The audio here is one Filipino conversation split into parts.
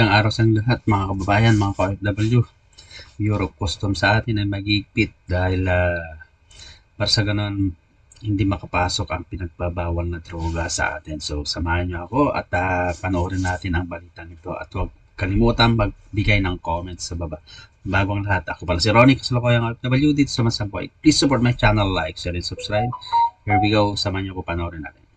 Ang araw sa lahat mga kababayan, mga ka-OFW. Europe custom sa atin ay magigpit dahil ah, para sa ganun hindi makapasok ang pinagbabawal na droga sa atin. So samahan niyo ako at ah, panoorin natin ang balitang ito at huwag kalimutan magbigay ng comments sa baba. Bago ang lahat, ako pala si Ronnie Kaslokoyang OFW dito sa Masampoy. Please support my channel, like, share, and subscribe. Here we go, samahan niyo ako panoorin natin.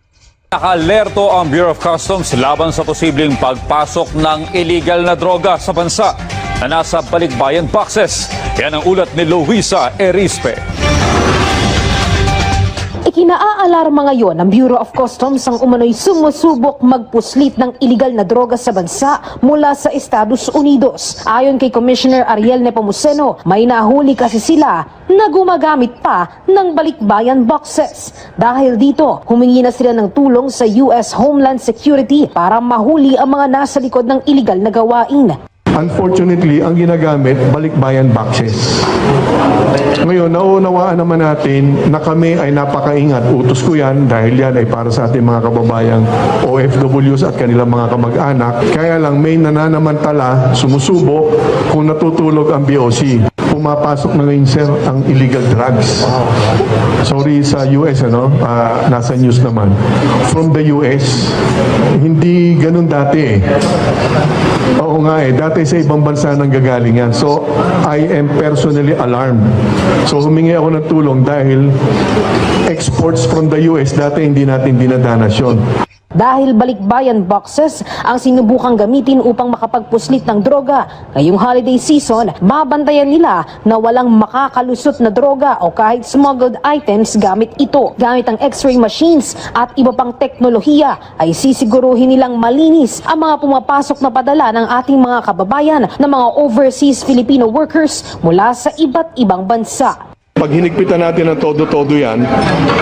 Nakalerto ang Bureau of Customs laban sa posibleng pagpasok ng illegal na droga sa bansa na nasa balikbayan boxes. Yan ang ulat ni Luisa Erispe. Ikinaalarma ngayon ng Bureau of Customs ang umano'y sumusubok magpuslit ng iligal na droga sa bansa mula sa Estados Unidos. Ayon kay Commissioner Ariel Nepomuceno, may nahuli kasi sila na gumagamit pa ng balikbayan boxes. Dahil dito, humingi na sila ng tulong sa US Homeland Security para mahuli ang mga nasa likod ng iligal na gawain. Unfortunately, ang ginagamit, balikbayan boxes. Ngayon, nauunawaan naman natin na kami ay napakaingat. Utos ko yan dahil yan ay para sa ating mga kababayang OFWs at kanilang mga kamag-anak. Kaya lang may nananamantala, sumusubo kung natutulog ang BOC. Pumapasok na ngayon, sir, ang illegal drugs. Sorry sa US, ano? Ah, nasa news naman. From the US, hindi ganun dati eh. Oo nga eh, dati sa ibang bansa nang gagalingan. So, I am personally alarmed. So, humingi ako ng tulong dahil exports from the US, dati hindi natin dinadanas yun. Dahil balikbayan boxes ang sinubukang gamitin upang makapagpuslit ng droga. Ngayong holiday season, babantayan nila na walang makakalusot na droga o kahit smuggled items gamit ito. Gamit ang x-ray machines at iba pang teknolohiya ay sisiguruhin nilang malinis ang mga pumapasok na padala ng ating mga kababayan na mga overseas Filipino workers mula sa iba't ibang bansa. Pag hinigpitan natin ng todo-todo yan,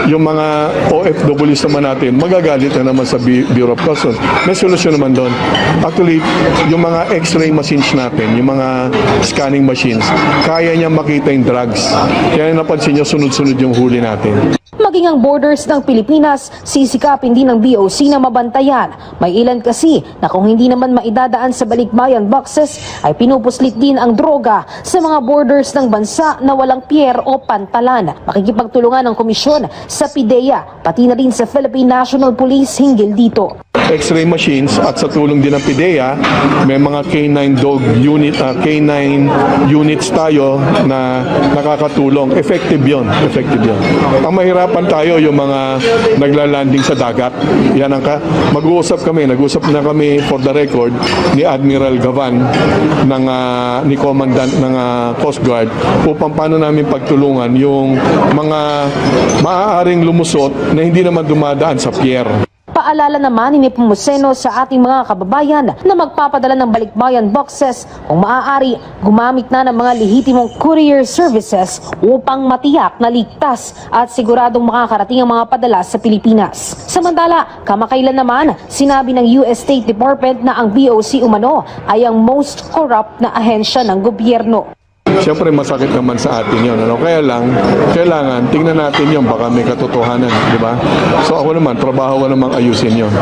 yung mga OFWs naman natin, magagalit na naman sa Bu- Bureau of Customs. May solusyon naman doon. Actually, yung mga x-ray machines natin, yung mga scanning machines, kaya niya makita yung drugs. Kaya napansin niyo, sunod-sunod yung huli natin. Maging ang borders ng Pilipinas, sisikapin din ng BOC na mabantayan. May ilan kasi na kung hindi naman maidadaan sa balikbayan boxes, ay pinupuslit din ang droga sa mga borders ng bansa na walang pier o pantalan. Makikipagtulungan ng komisyon sa PIDEA, pati na rin sa Philippine National Police hinggil dito. X-ray machines at sa tulong din ng PIDEA, may mga K9 dog unit, ah, K9 units tayo na nakakatulong. Effective yon, effective yon. Ang mahirapan tayo yung mga naglalanding sa dagat. Yan ang ka. Mag-uusap kami, nag-usap na kami for the record ni Admiral Gavan ng ah, ni Commandant ng ah, Coast Guard upang paano namin pagtulungan yung mga maaaring lumusot na hindi naman dumadaan sa pier. Paalala naman ni Nepomuceno sa ating mga kababayan na magpapadala ng balikbayan boxes kung maaari gumamit na ng mga lehitimong courier services upang matiyak na ligtas at siguradong makakarating ang mga padala sa Pilipinas. Samantala, kamakailan naman, sinabi ng US State Department na ang BOC umano ay ang most corrupt na ahensya ng gobyerno. Siyempre masakit naman sa atin yon ano? Kaya lang, kailangan tingnan natin yon baka may katotohanan, di ba? So ako naman, trabaho ko namang ayusin yon.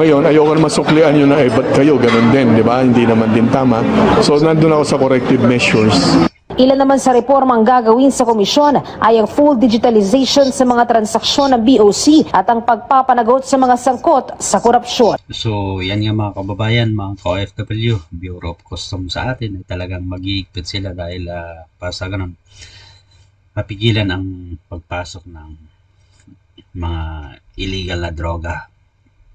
Ngayon, ayoko naman suklian yun na, eh, ba't kayo, ganun din, di ba? Hindi naman din tama. So nandun ako sa corrective measures. Ilan naman sa reformang gagawin sa komisyon ay ang full digitalization sa mga transaksyon ng BOC at ang pagpapanagot sa mga sangkot sa korupsyon. So, yan nga mga kababayan, mga ka-OFW, Bureau of Customs sa atin, ay talagang magigpit sila dahil ah, para sa ganun, mapigilan ang pagpasok ng mga illegal na droga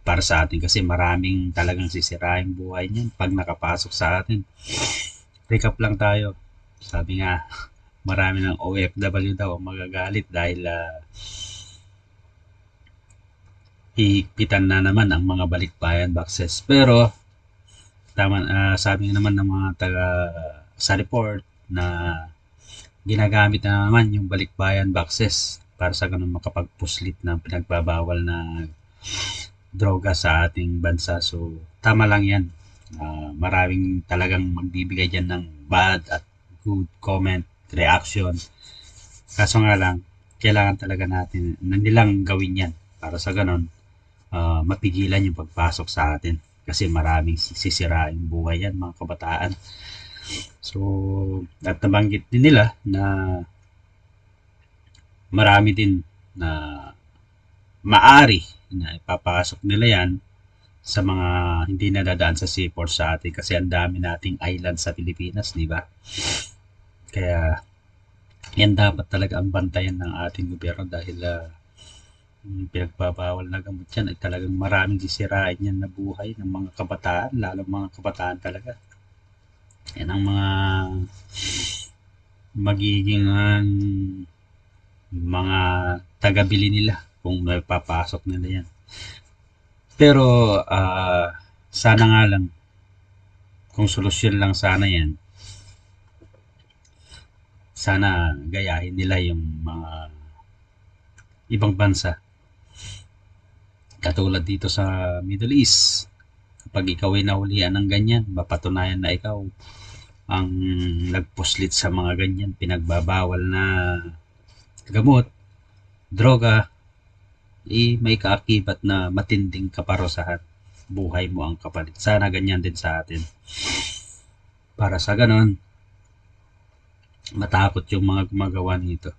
para sa atin kasi maraming talagang sisiraing buhay niyan pag nakapasok sa atin. Recap lang tayo. Sabi nga, marami ng OFW daw ang magagalit dahil ah, hihigpitan na naman ang mga balikbayan boxes. Pero tama ah, sabi naman ng mga taga sa report na ginagamit na naman yung balikbayan boxes para sa ganun makapagpuslit ng pinagbabawal na droga sa ating bansa. So tama lang yan. Ah, maraming talagang magbibigay dyan ng bad at good comment, reaction. Kaso nga lang, kailangan talaga natin na nilang gawin yan para sa ganun ah, mapigilan yung pagpasok sa atin. Kasi maraming sisirain buhay yan, mga kabataan. So, at nabanggit din nila na marami din na maari na ipapasok nila yan sa mga hindi nadadaan sa seaport sa atin kasi ang dami nating island sa Pilipinas, di ba? Kaya yan dapat talaga ang bantayan ng ating gobyerno dahil ah, yung pinagbabawal na gamot yan ay talagang maraming sisirain yan na buhay ng mga kabataan, lalo mga kabataan talaga. Yan ang mga magiging ah, mga tagabili nila kung may papasok nila yan. Pero ah, sana nga lang kung solusyon lang sana yan sana gayahin nila yung mga ibang bansa. Katulad dito sa Middle East kapag ikaw ay nahulian ng ganyan mapatunayan na ikaw ang nagpuslit sa mga ganyan pinagbabawal na gamot droga eh, may kaakibat na matinding kaparosahan buhay mo ang kapalit. Sana ganyan din sa atin. Para sa ganon matakot yung mga gumagawa nito.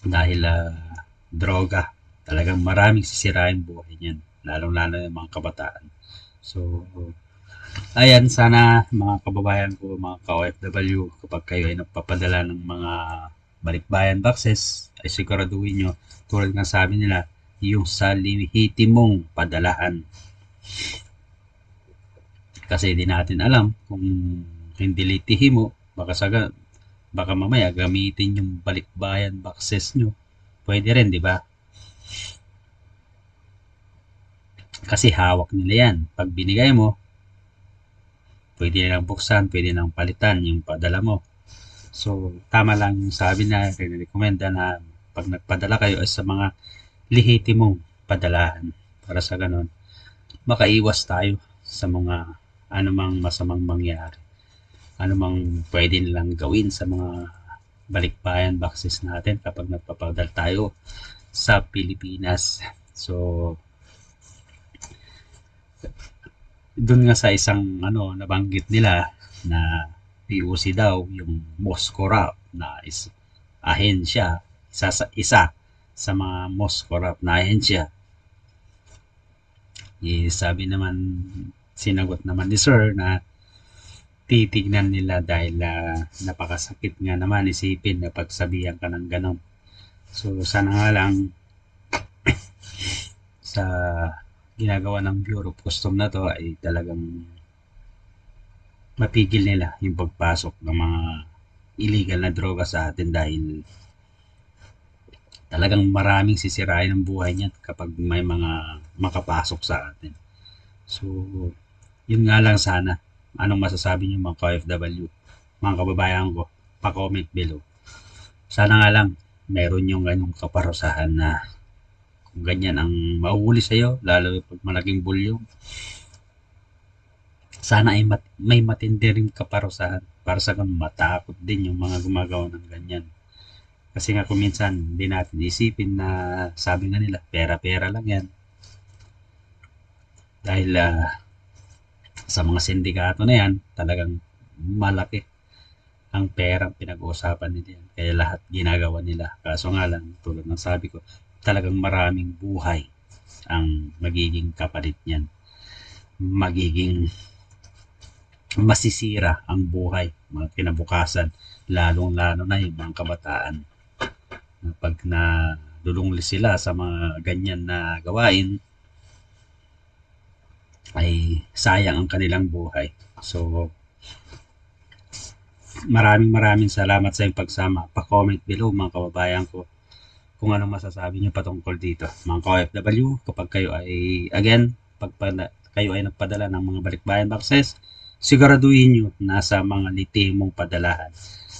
Dahil ah, droga, talagang maraming sisirain buhay niyan, lalong-lalo yung mga kabataan. So, ayan, sana mga kababayan ko, mga ka-OFW, kapag kayo ay nagpapadala ng mga balikbayan boxes, ay siguraduhin nyo, tulad ng sabi nila, yung sa mong padalahan. Kasi di natin alam kung hindi litihin mo baka saga baka mamaya gamitin yung balikbayan boxes nyo. Pwede rin di ba? Kasi hawak nila yan. Pag binigay mo pwede nilang buksan pwede nilang palitan yung padala mo so tama lang yung sabi na recommenda na pag nagpadala kayo ay sa mga lihitimong padalahan para sa ganon makaiwas tayo sa mga anumang masamang mangyari. Anumang pwede nilang gawin sa mga balikbayan boxes natin kapag nagpapadal tayo sa Pilipinas. So, doon nga sa isang ano nabanggit nila na POC daw yung most corrupt na is ahensya isa sa isa sa mga most corrupt na ahensya eh, sabi naman sinagot naman ni sir na titignan nila dahil ah, napakasakit nga naman isipin na pagsabihan ka ng ganon. So sana nga lang sa ginagawa ng Bureau of Custom na to ay talagang mapigil nila yung pagpasok ng mga illegal na droga sa atin dahil talagang maraming sisirain ang buhay niyan kapag may mga makapasok sa atin. So, yun nga lang sana. Anong masasabi niyo mga ka-OFW, mga kababayan ko, pa-comment below. Sana nga lang, meron yung ganyong kaparusahan na kung ganyan ang mauhuli sa'yo, lalo pag malaking bulyong, sana ay mat- may matindi rin kaparusahan para sa kung matakot din yung mga gumagawa ng ganyan. Kasi nga kung minsan, hindi natin isipin na sabi nga nila, pera-pera lang yan. Dahil ah, sa mga sindikato na yan, talagang malaki ang perang pinag-uusapan nila yan. Kaya lahat ginagawa nila. Kaso nga lang, tulad ng sabi ko, talagang maraming buhay ang magiging kapalit niyan. Magiging masisira ang buhay, mga kinabukasan, lalong-lalo na yung mga kabataan. Pag na dulungli sila sa mga ganyan na gawain, ay sayang ang kanilang buhay. So, maraming maraming salamat sa iyong pagsama. Pa-comment below mga kababayan ko kung anong masasabi niyo patungkol dito. Mga ka-OFW, kapag kayo ay, again, pag kayo ay nagpadala ng mga balikbayan boxes, siguraduhin nyo nasa mga litimong padalahan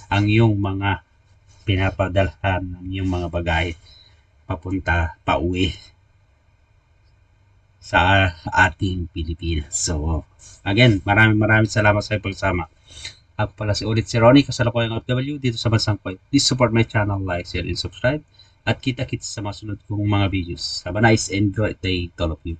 ang iyong mga pinapadalhan ng iyong mga bagay papunta, pauwi sa ating Pilipinas. So, again, maraming maraming salamat sa pagsama. Ako pala si ulit si Ronnie, kasalukuyang OFW dito sa Bansang Kuwait. Please support my channel, like, share, and subscribe. At kita-kits sa mga sunod kong mga videos. Have a nice and great day to all of you.